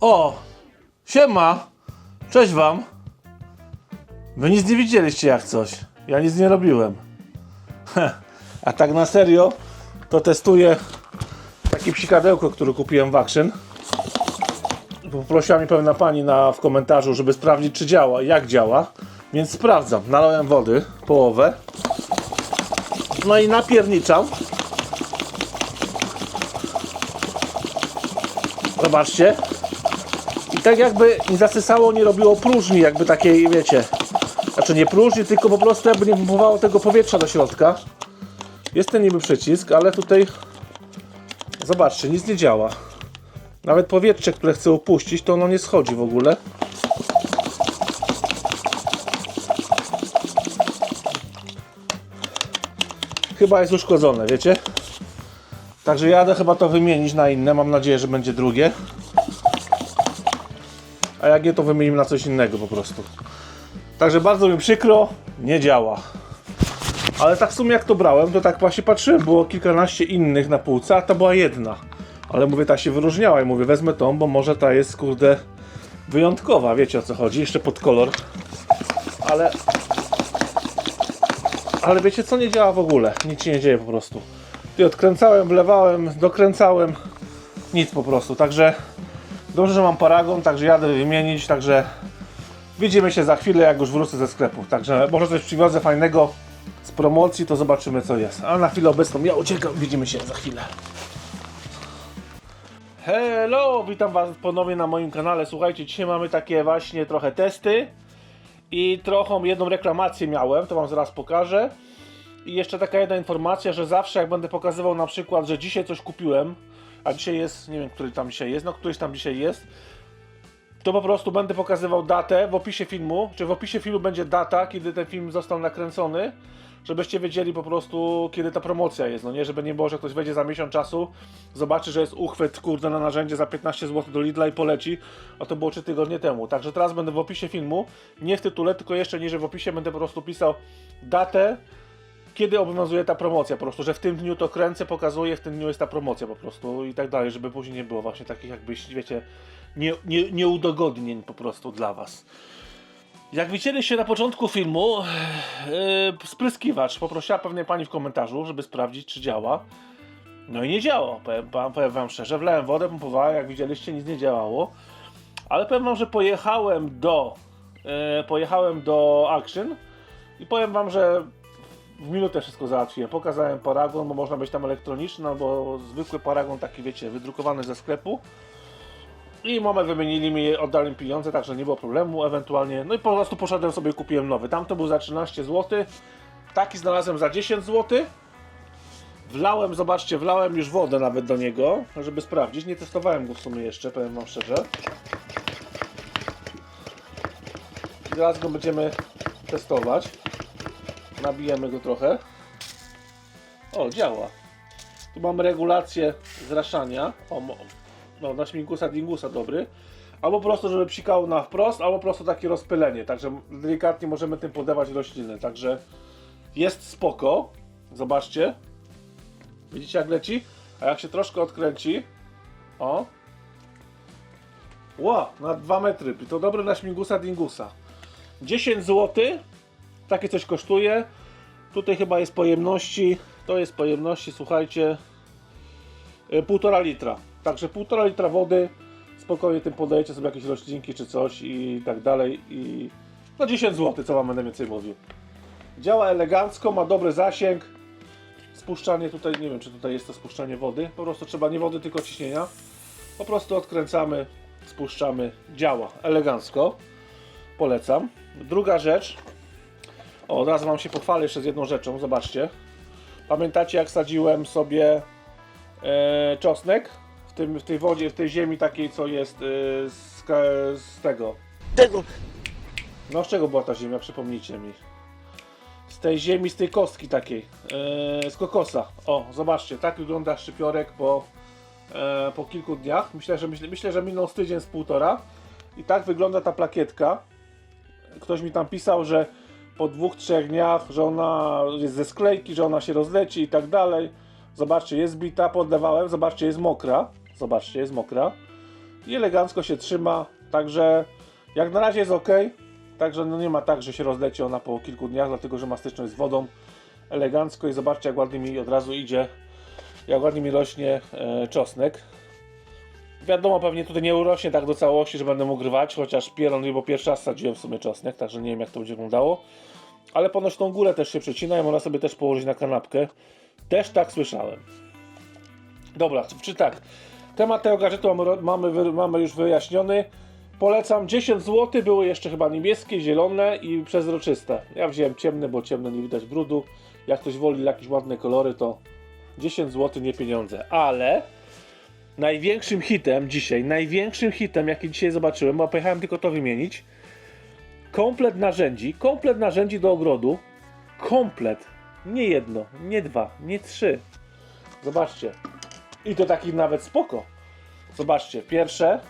O! Siema! Cześć wam! Wy nic nie widzieliście jak coś. Ja nic nie robiłem. A tak na serio, to testuję takie psikadełko, które kupiłem w Action. Poprosiła mnie pewna pani na, w komentarzu, żeby sprawdzić czy działa, jak działa. Więc sprawdzam. Nalałem wody, połowę. No i napierniczam. Zobaczcie. Tak jakby nie zasysało, nie robiło próżni, jakby takiej, wiecie. Znaczy nie próżni, tylko po prostu jakby nie pompowało tego powietrza do środka. Jest ten niby przycisk, ale tutaj zobaczcie, nic nie działa. Nawet powietrze, które chcę upuścić, to ono nie schodzi w ogóle. Chyba jest uszkodzone, wiecie? Także jadę chyba to wymienić na inne. Mam nadzieję, że będzie drugie. A jak nie, to wymienimy na coś innego po prostu. Także bardzo mi przykro, nie działa. Ale tak w sumie jak to brałem, to tak właśnie patrzyłem, było kilkanaście innych na półce, a ta była jedna. Ale mówię, ta się wyróżniała i mówię, wezmę tą, bo może ta jest, kurde, wyjątkowa, wiecie o co chodzi, jeszcze pod kolor. Ale... Ale wiecie co, nie działa w ogóle, nic się nie dzieje po prostu. I odkręcałem, wlewałem, dokręcałem, nic po prostu, także... Dobrze, że mam paragon, także jadę wymienić, także... Widzimy się za chwilę, jak już wrócę ze sklepu. Także może coś przywiozę fajnego z promocji, to zobaczymy co jest. A na chwilę obecną ja uciekam, widzimy się za chwilę. Hello, witam Was ponownie na moim kanale. Słuchajcie, dzisiaj mamy takie właśnie trochę testy i trochę jedną reklamację miałem, to Wam zaraz pokażę. I jeszcze taka jedna informacja, że zawsze jak będę pokazywał na przykład, że dzisiaj coś kupiłem, a dzisiaj jest, nie wiem, który tam dzisiaj jest, no któryś tam dzisiaj jest, to po prostu będę pokazywał datę w opisie filmu, czy w opisie filmu będzie data, kiedy ten film został nakręcony, żebyście wiedzieli po prostu, kiedy ta promocja jest, no nie, żeby nie było, że ktoś wejdzie za miesiąc czasu, zobaczy, że jest uchwyt, kurde, na narzędzie za 15 zł do Lidla i poleci, a to było 3 tygodnie temu. Także teraz będę w opisie filmu, nie w tytule, tylko jeszcze niżej w opisie będę po prostu pisał datę, kiedy obowiązuje ta promocja, po prostu, że w tym dniu to kręcę, pokazuję, w tym dniu jest ta promocja po prostu i tak dalej, żeby później nie było właśnie takich jakbyś, wiecie, nie, nie, nieudogodnień po prostu dla Was. Jak widzieliście na początku filmu, yy, spryskiwacz poprosiła pewnie Pani w komentarzu, żeby sprawdzić, czy działa. No i nie działało, powiem, powiem Wam szczerze, wlałem wodę, pompowałem, jak widzieliście, nic nie działało. Ale powiem Wam, że pojechałem do, yy, pojechałem do Action i powiem Wam, że w minutę wszystko załatwiłem. Pokazałem paragon, bo można być tam elektroniczny albo zwykły paragon, taki wiecie, wydrukowany ze sklepu. I moment wymienili mi, oddali mi pieniądze, także nie było problemu ewentualnie. No i po prostu poszedłem sobie kupiłem nowy. Tamto był za 13 zł. Taki znalazłem za 10 zł. Wlałem, zobaczcie, wlałem już wodę nawet do niego, żeby sprawdzić. Nie testowałem go w sumie jeszcze, powiem wam szczerze. I teraz go będziemy testować. Nabijemy go trochę. O, działa. Tu mamy regulację zraszania. O, no, na śmigusa dingusa dobry. Albo po prostu, żeby psikał na wprost, albo po prostu takie rozpylenie. Także delikatnie możemy tym podawać rośliny. Także jest spoko. Zobaczcie. Widzicie jak leci? A jak się troszkę odkręci. O. Ła, na 2 metry. To dobre na śmigusa dingusa. 10 zł. Takie coś kosztuje. Tutaj chyba jest pojemności. To jest pojemności, słuchajcie. y, Półtora litra. Także półtora litra wody. Spokojnie tym podajecie sobie jakieś roślinki czy coś i tak dalej. I no 10 zł, co wam będę więcej mówił. Działa elegancko, ma dobry zasięg. Spuszczanie tutaj, nie wiem czy tutaj jest to spuszczanie wody. Po prostu trzeba nie wody, tylko ciśnienia. Po prostu odkręcamy, spuszczamy. Działa elegancko. Polecam. Druga rzecz. O, od razu wam się pochwalę jeszcze z jedną rzeczą. Zobaczcie. Pamiętacie jak sadziłem sobie e, czosnek w, tym, w tej wodzie, w tej ziemi takiej, co jest e, z, z tego. Tego. No z czego była ta ziemia? Przypomnijcie mi. Z tej ziemi, z tej kostki takiej. E, z kokosa. O, zobaczcie, tak wygląda szczypiorek po, e, po kilku dniach. Myślę że, myślę, myślę, że minął z tydzień, z półtora. I tak wygląda ta plakietka. Ktoś mi tam pisał, że po dwóch, trzech dniach, że ona jest ze sklejki, że ona się rozleci i tak dalej. Zobaczcie, jest bita, poddawałem, zobaczcie, jest mokra. Zobaczcie, jest mokra. i elegancko się trzyma, także jak na razie jest ok, także no nie ma tak, że się rozleci ona po kilku dniach, dlatego że ma styczność z wodą, elegancko i zobaczcie jak ładnie mi od razu idzie, jak ładnie mi rośnie e, czosnek. Wiadomo, pewnie tutaj nie urośnie tak do całości, że będę mógł grywać, chociaż pieron, bo pierwszy raz sadziłem w sumie czosnek, także nie wiem jak to będzie wyglądało. Ale ponoć tą górę też się przecina i można sobie też położyć na kanapkę. Też tak słyszałem. Dobra, czy tak, temat tego gadżetu mamy, mamy już wyjaśniony. Polecam 10 zł, były jeszcze chyba niebieskie, zielone i przezroczyste. Ja wziąłem ciemne, bo ciemne nie widać brudu. Jak ktoś woli jakieś ładne kolory, to 10 zł nie pieniądze. Ale największym hitem dzisiaj, największym hitem, jaki dzisiaj zobaczyłem, bo pojechałem tylko to wymienić. Komplet narzędzi, komplet narzędzi do ogrodu. Komplet. Nie jedno, nie dwa, nie trzy. Zobaczcie. I to takich nawet spoko. Zobaczcie, pierwsze,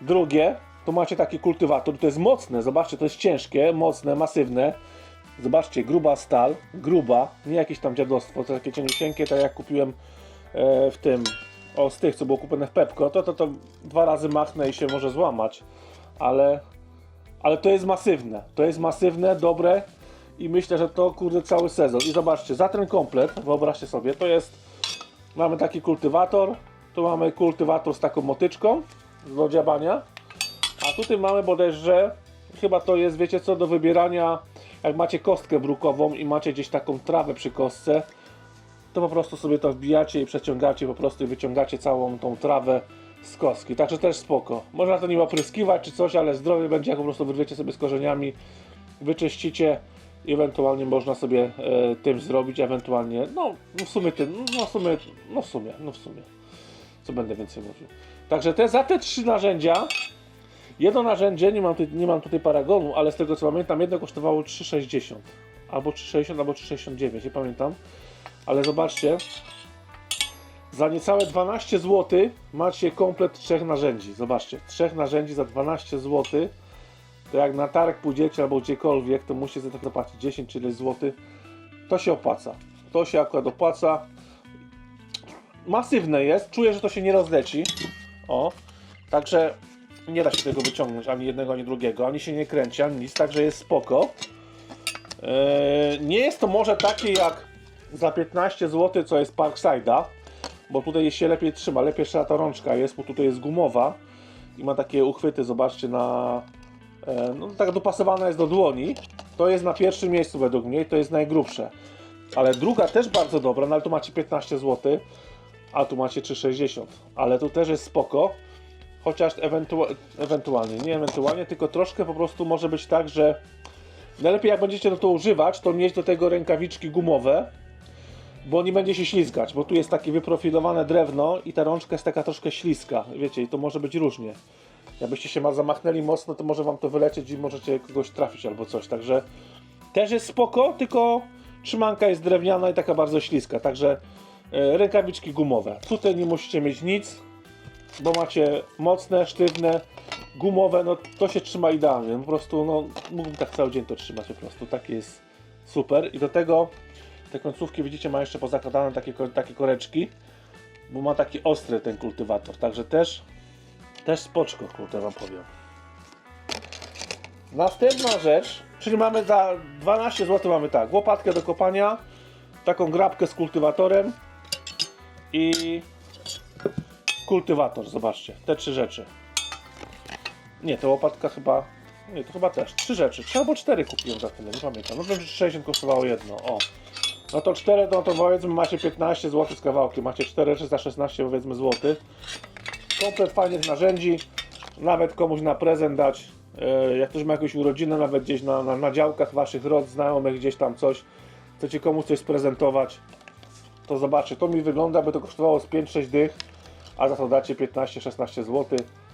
drugie, tu macie taki kultywator, to jest mocne, zobaczcie, to jest ciężkie, mocne, masywne. Zobaczcie, gruba stal, gruba, nie jakieś tam dziadostwo, to takie cieniusieńkie, tak jak kupiłem e, w tym, o z tych, co było kupione w Pepko, to, to to dwa razy machnę i się może złamać, ale, ale to jest masywne, to jest masywne, dobre i myślę, że to kurde cały sezon. I zobaczcie, za ten komplet, wyobraźcie sobie, to jest, mamy taki kultywator, tu mamy kultywator z taką motyczką do dziabania, a tutaj mamy bodajże, chyba to jest, wiecie co, do wybierania, jak macie kostkę brukową i macie gdzieś taką trawę przy kostce, to po prostu sobie to wbijacie i przeciągacie po prostu i wyciągacie całą tą trawę z kostki. Także też spoko. Można to nie opryskiwać czy coś, ale zdrowie będzie jak po prostu wyrwiecie sobie z korzeniami, wyczyścicie i ewentualnie można sobie e, tym zrobić, ewentualnie, no w sumie tym, no w sumie, no w sumie, no w sumie. Co będę więcej mówił. Także te, za te trzy narzędzia Jedno narzędzie, nie mam, tu, nie mam tutaj paragonu, ale z tego co pamiętam, jedno kosztowało 3,60 albo 3,60 albo 3,69, nie pamiętam. Ale zobaczcie, za niecałe 12 zł macie komplet trzech narzędzi. Zobaczcie, trzech narzędzi za 12 zł. To jak na targ pójdziecie albo gdziekolwiek, to musicie za to zapłacić 10 czy ileś złotych. To się opłaca. To się akurat opłaca. Masywne jest, czuję, że to się nie rozleci. O, także nie da się tego wyciągnąć ani jednego, ani drugiego, ani się nie kręci, ani nic, także jest spoko. Eee, nie jest to może takie jak za 15 zł, co jest Parkside'a, bo tutaj się lepiej trzyma, lepiej trzyma ta rączka jest, bo tutaj jest gumowa i ma takie uchwyty, zobaczcie, na... E, no tak dopasowana jest do dłoni. To jest na pierwszym miejscu według mnie i to jest najgrubsze. Ale druga też bardzo dobra, no ale tu macie 15 zł, a tu macie 3,60. Ale tu też jest spoko. Chociaż ewentua- ewentualnie, nie ewentualnie, tylko troszkę po prostu może być tak, że najlepiej jak będziecie to używać, to mieć do tego rękawiczki gumowe, bo nie będzie się ślizgać, bo tu jest takie wyprofilowane drewno i ta rączka jest taka troszkę śliska, wiecie, i to może być różnie. Jakbyście się ma zamachnęli mocno, to może wam to wylecieć i możecie kogoś trafić albo coś, także też jest spoko, tylko trzymanka jest drewniana i taka bardzo śliska, także e, rękawiczki gumowe. Tutaj nie musicie mieć nic, bo macie mocne, sztywne, gumowe, no to się trzyma idealnie. Po prostu, no, mógłbym tak cały dzień to trzymać po prostu. Takie jest super. I do tego te końcówki, widzicie, ma jeszcze pozakładane takie, takie koreczki, bo ma taki ostry ten kultywator. Także też, też spoczko, kurde wam powiem. Następna rzecz, czyli mamy za 12 zł mamy tak, łopatkę do kopania, taką grabkę z kultywatorem i kultywator, zobaczcie, te trzy rzeczy. Nie, to łopatka chyba, nie, to chyba też, trzy rzeczy, trzy albo cztery kupiłem za tyle, nie pamiętam, no wiem, że 60 kosztowało jedno, o. No to cztery, no to powiedzmy macie 15 zł z kawałkiem, macie 4 rzeczy za 16 powiedzmy złotych. Komplet fajnych narzędzi, nawet komuś na prezent dać, e, jak ktoś ma jakąś urodzinę, nawet gdzieś na, na, na działkach waszych rod, znajomych, gdzieś tam coś, chcecie komuś coś sprezentować, to zobaczcie, to mi wygląda, by to kosztowało z 5-6 dych, a za to dacie 15-16 zł.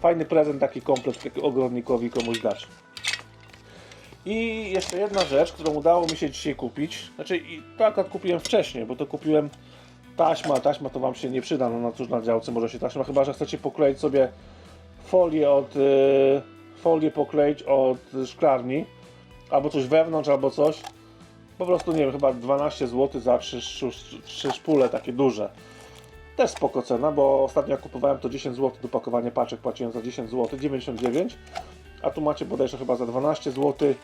Fajny prezent, taki komplet ogrodnikowi komuś dać. I jeszcze jedna rzecz, którą udało mi się dzisiaj kupić. Znaczy, to akurat kupiłem wcześniej, bo to kupiłem taśma. Taśma to Wam się nie przyda, no na cóż na działce może się taśma, chyba że chcecie pokleić sobie folię od yy, folię pokleić od szklarni, albo coś wewnątrz, albo coś. Po prostu nie wiem, chyba 12 zł za trzy, trzy, trzy szpule takie duże. Też spoko cena, bo ostatnio kupowałem to 10 zł do pakowania paczek płaciłem za 10 zł, 99, a tu macie bodajże chyba za 12 zł.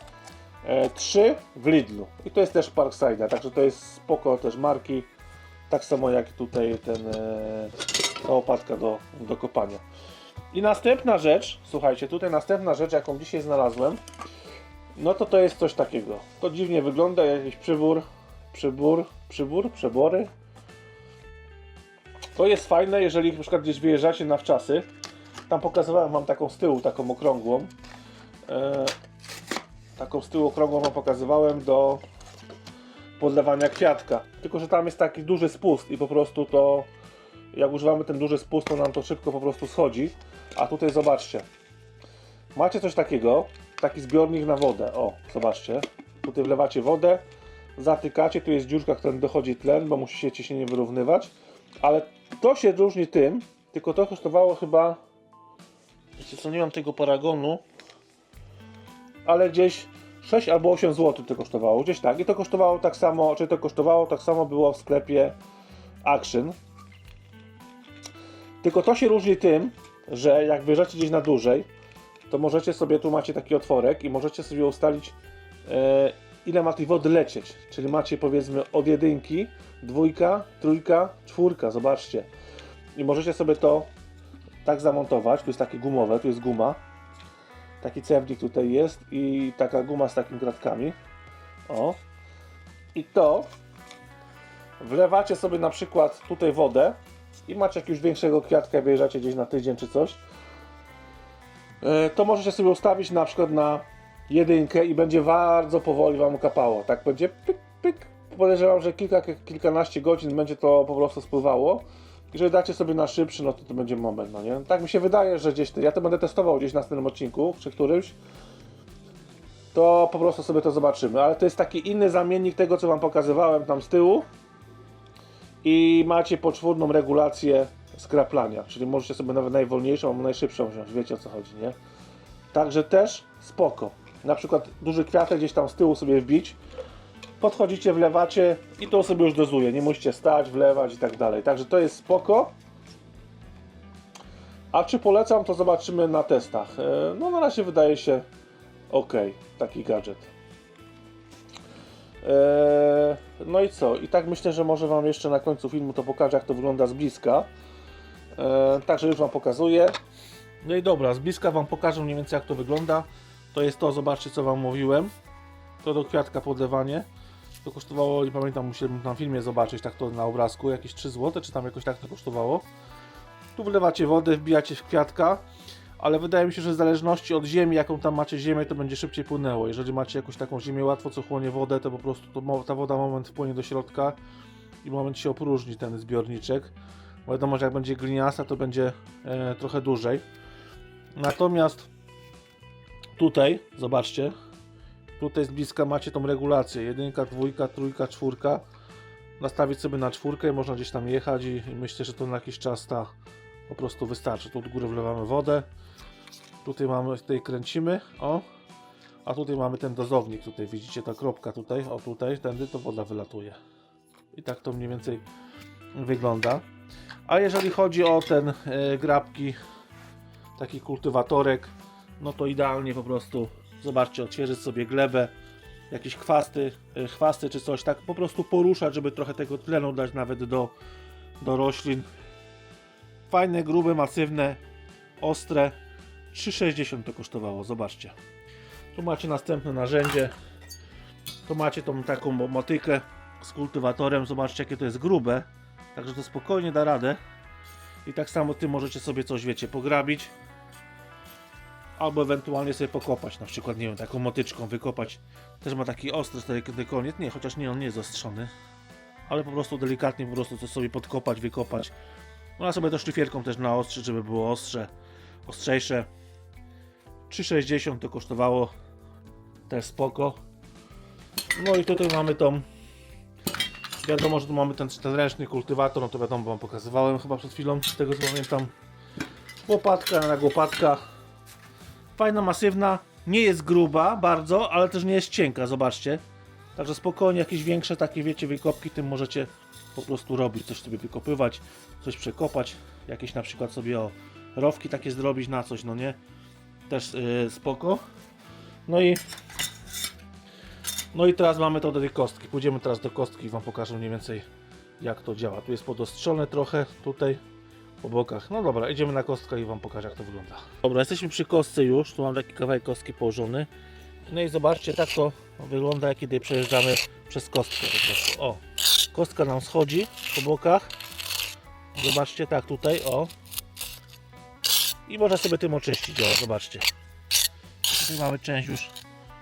E, 3 w Lidlu i to jest też Parkside, także to jest spoko też marki, tak samo jak tutaj ten e, ta łopatka do, do kopania. I następna rzecz, słuchajcie, tutaj następna rzecz, jaką dzisiaj znalazłem, no to to jest coś takiego. To dziwnie wygląda, jakiś przybór, przybór, przybór, przebory. To jest fajne, jeżeli na przykład gdzieś wyjeżdżacie na wczasy. Tam pokazywałem wam taką z tyłu, taką okrągłą. E, taką z tyłu okrągłą wam pokazywałem do podlewania kwiatka. Tylko, że tam jest taki duży spust i po prostu to jak używamy ten duży spust, to nam to szybko po prostu schodzi. A tutaj zobaczcie. Macie coś takiego, taki zbiornik na wodę. O, zobaczcie. Tutaj wlewacie wodę, zatykacie, tu jest dziurka, którą dochodzi tlen, bo musi się ciśnienie wyrównywać. Ale to się różni tym, tylko to kosztowało chyba. Wiecie co, nie mam tego paragonu, ale gdzieś 6 albo 8 zł to kosztowało, gdzieś tak. I to kosztowało tak samo, czy to kosztowało tak samo było w sklepie Action. Tylko to się różni tym, że jak wyjeżdżacie gdzieś na dłużej, to możecie sobie, tu macie taki otworek i możecie sobie ustalić e, ile ma tej wody lecieć. Czyli macie powiedzmy od jedynki, dwójka, trójka, czwórka, zobaczcie. I możecie sobie to tak zamontować, tu jest takie gumowe, tu jest guma. Taki cewnik tutaj jest i taka guma z takimi kratkami. O. I to wlewacie sobie na przykład tutaj wodę i macie jakiegoś większego kwiatka, wyjeżdżacie gdzieś na tydzień czy coś, e, to możecie sobie ustawić na przykład na jedynkę i będzie bardzo powoli Wam kapało. Tak będzie pyk, pyk. Podejrzewam, że kilka, kilkanaście godzin będzie to po prostu spływało. Jeżeli dacie sobie na szybszy, no to to będzie moment, no nie? Tak mi się wydaje, że gdzieś, ja to będę testował gdzieś na następnym odcinku, czy którymś, to po prostu sobie to zobaczymy. Ale to jest taki inny zamiennik tego, co Wam pokazywałem tam z tyłu i macie poczwórną regulację skraplania, czyli możecie sobie nawet najwolniejszą albo najszybszą wziąć, wiecie o co chodzi, nie? Także też spoko. Na przykład duży kwiatek gdzieś tam z tyłu sobie wbić, podchodzicie, wlewacie i to sobie już dozuje, nie musicie stać, wlewać i tak dalej. Także to jest spoko. A czy polecam, to zobaczymy na testach. E, No na razie wydaje się ok, taki gadżet. Eee, no i co? I tak myślę, że może Wam jeszcze na końcu filmu to pokażę, jak to wygląda z bliska. Eee, także już Wam pokazuję. No i dobra, z bliska Wam pokażę mniej więcej, jak to wygląda. To jest to, zobaczcie, co Wam mówiłem. To do kwiatka podlewanie. To kosztowało, nie pamiętam, musiałem na filmie zobaczyć, tak to na obrazku, jakieś 3 zł, czy tam jakoś tak to kosztowało. Tu wlewacie wodę, wbijacie w kwiatka ale wydaje mi się, że w zależności od ziemi, jaką tam macie ziemię, to będzie szybciej płynęło. Jeżeli macie jakąś taką ziemię łatwo, co chłonie wodę, to po prostu to, ta woda moment wpłynie do środka i moment się opróżni ten zbiorniczek. Wiadomo, że jak będzie gliniasta, to będzie e, trochę dłużej. Natomiast tutaj, zobaczcie, tutaj z bliska macie tą regulację. Jedynka, dwójka, trójka, czwórka. Nastawić sobie na czwórkę można gdzieś tam jechać i, i myślę, że to na jakiś czas ta po prostu wystarczy. Tu od góry wlewamy wodę. Tutaj mamy, tutaj kręcimy, o. A tutaj mamy ten dozownik, tutaj widzicie ta kropka tutaj, o tutaj, tędy to woda wylatuje. I tak to mniej więcej wygląda. A jeżeli chodzi o ten e, grabki, taki kultywatorek, no to idealnie po prostu, zobaczcie, odświeżyć sobie glebę, jakieś chwasty, e, chwasty czy coś, tak po prostu poruszać, żeby trochę tego tlenu dać nawet do, do roślin. Fajne, grube, masywne, ostre. 3,60 to kosztowało, zobaczcie. Tu macie następne narzędzie. Tu macie tą taką motykę z kultywatorem. Zobaczcie, jakie to jest grube. Także to spokojnie da radę. I tak samo tym możecie sobie coś, wiecie, pograbić. Albo ewentualnie sobie pokopać, na przykład, nie wiem, taką motyczką wykopać. Też ma taki ostry wtedy koniec. Nie, chociaż nie, on nie jest ostrzony. Ale po prostu delikatnie po prostu coś sobie podkopać, wykopać. Można sobie to szlifierką też naostrzyć, żeby było ostrze, ostrzejsze. 3,60 to kosztowało też spoko. No i tutaj mamy tą wiadomo, że tu mamy ten, ten ręczny kultywator, no to wiadomo, wam pokazywałem chyba przed chwilą, z tego co pamiętam. Łopatka, jak łopatka. Fajna, masywna, nie jest gruba bardzo, ale też nie jest cienka, zobaczcie. Także spokojnie, jakieś większe takie, wiecie, wykopki, tym możecie po prostu robić, coś sobie wykopywać, coś przekopać, jakieś na przykład sobie o rowki takie zrobić na coś, no nie? Też yy, spoko. No i no i teraz mamy to do tej kostki. Pójdziemy teraz do kostki i Wam pokażę mniej więcej jak to działa. Tu jest podostrzone trochę, tutaj po bokach. No dobra, idziemy na kostkę i Wam pokażę jak to wygląda. Dobra, jesteśmy przy kostce już. Tu mam taki kawałek kostki położony. No i zobaczcie, tak to wygląda, kiedy przejeżdżamy przez kostkę po prostu. O, kostka nam schodzi po bokach. Zobaczcie, tak tutaj, o. I można sobie tym oczyścić, o, zobaczcie. Tutaj mamy część już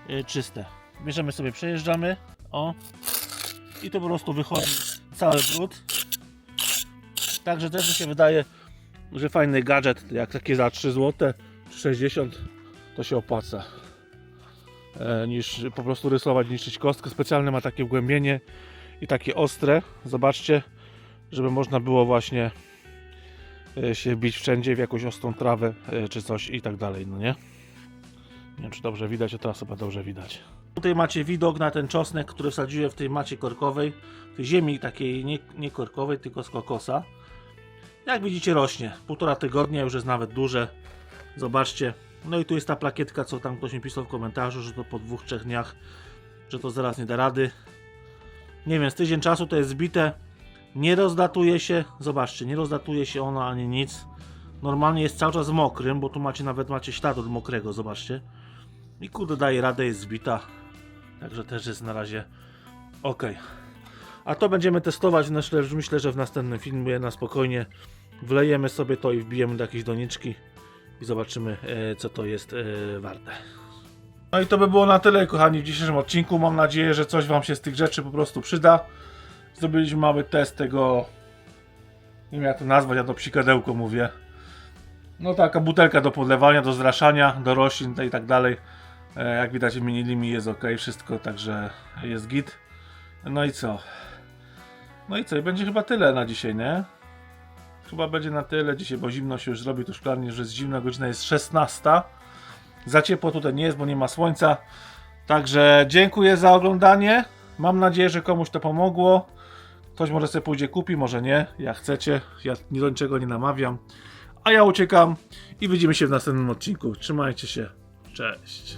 y, czyste. Bierzemy sobie, przejeżdżamy, o. I to po prostu wychodzi cały brud. Także też mi się wydaje, że fajny gadżet, jak takie za 3 zł czy 60 to się opłaca e, niż po prostu rysować, niszczyć kostkę. Specjalne ma takie wgłębienie i takie ostre. Zobaczcie, żeby można było właśnie e, się bić wszędzie w jakąś ostrą trawę e, czy coś i tak dalej, no nie? Nie wiem, czy dobrze widać, a teraz chyba dobrze widać. Tutaj macie widok na ten czosnek, który wsadziłem w tej macie korkowej, w tej ziemi takiej nie, nie korkowej, tylko z kokosa. Jak widzicie rośnie, półtora tygodnia, już jest nawet duże. Zobaczcie. No i tu jest ta plakietka, co tam ktoś mi pisał w komentarzu, że to po dwóch, trzech dniach, że to zaraz nie da rady. Nie wiem, z tydzień czasu to jest zbite. Nie rozdatuje się, zobaczcie, nie rozdatuje się ono ani nic. Normalnie jest cały czas mokrym, bo tu macie nawet macie ślad od mokrego, zobaczcie. I kurde daje radę, jest zbita. Także też jest na razie ok. A to będziemy testować, myślę, myślę, że w następnym filmie na spokojnie wlejemy sobie to i wbijemy do jakiejś doniczki i zobaczymy e, co to jest e, warte. No i to by było na tyle kochani w dzisiejszym odcinku. Mam nadzieję, że coś Wam się z tych rzeczy po prostu przyda. Zrobiliśmy mały test tego, nie wiem jak to nazwać, ja to psikadełko mówię. No taka butelka do podlewania, do zraszania, do roślin i tak dalej. E, Jak widać wymienili mi jest ok, wszystko, także jest git. No i co? No i co? I będzie chyba tyle na dzisiaj, nie? Chyba będzie na tyle dzisiaj, bo zimno się już robi tu w szklarni, że jest zimna, godzina jest 16. Za ciepło tutaj nie jest, bo nie ma słońca. Także dziękuję za oglądanie. Mam nadzieję, że komuś to pomogło. Ktoś może sobie pójdzie kupi, może nie. Jak chcecie. Ja do niczego nie namawiam. A ja uciekam i widzimy się w następnym odcinku. Trzymajcie się. Cześć.